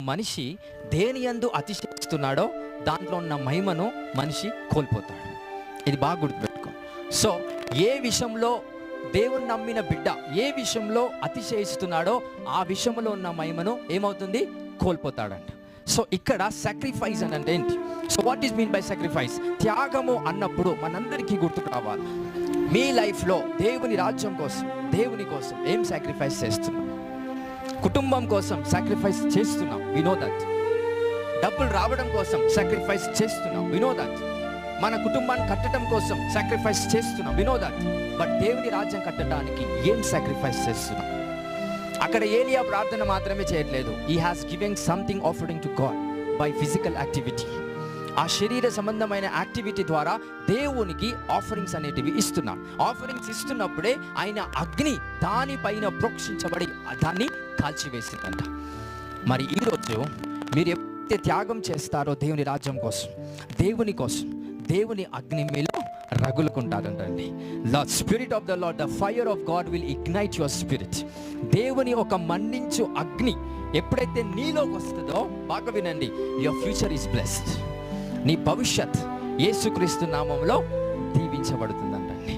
మనిషి దేని ఎందు అతిశయిస్తున్నాడో దాంట్లో ఉన్న మహిమను మనిషి కోల్పోతాడు. ఇది బాగా గుర్తుపెట్టుకో. సో ఏ విషయంలో దేవుని నమ్మిన బిడ్డ ఏ విషయంలో అతిశయిస్తున్నాడో ఆ విషయంలో ఉన్న మహిమను ఏమవుతుంది? కోల్పోతాడంట. సో ఇక్కడ సాక్రిఫైస్ అని అంటే ఏంటి? So what is mean by sacrifice త్యాగము అన్నప్పుడు మనందరికీ గుర్తుకు రావాలి. మీ లైఫ్లో దేవుని రాజ్యం కోసం దేవుని కోసం ఏం సాక్రిఫైస్ చేస్తున్నాం కుటుంబం కోసం సాక్రిఫైస్ చేస్తున్నాం. వినో దట్ డబ్బులు రావడం కోసం సాక్రిఫైస్ చేస్తున్నాం. వినో దట్ మన కుటుంబాన్ని కట్టడం కోసం సాక్రిఫైస్ చేస్తున్నాం. వినో దట్ బట్ దేవుని రాజ్యం కట్టడానికి ఏం సాక్రిఫైస్ చేస్తున్నాం? అక్కడ ఏలియా ప్రార్థన మాత్రమే చేయట్లేదు. ఈ has giving something offering to God by physical activity ఆ శరీర సంబంధమైన యాక్టివిటీ ద్వారా దేవునికి ఆఫరింగ్స్ అనేటివి ఇస్తున్నాడు. ఆఫరింగ్స్ ఇస్తున్నప్పుడే ఆయన అగ్ని దానిపైన ప్రోక్షించబడి దాన్ని కాల్చివేసిందంట. మరి ఈరోజు మీరు ఎప్పుడైతే త్యాగం చేస్తారో దేవుని రాజ్యం కోసం దేవుని కోసం దేవుని అగ్ని మీలో రగులుకుంటారంటండి. The spirit of the lord the fire of God will ignite your spirit దేవుని ఒక మండించు అగ్ని ఎప్పుడైతే నీలోకి వస్తుందో బాగా వినండి యువర్ ఫ్యూచర్ ఈస్ బ్లెస్డ్ నీ భవిష్యత్ యేసుక్రీస్తు నామంలో దీవించబడుతుందండి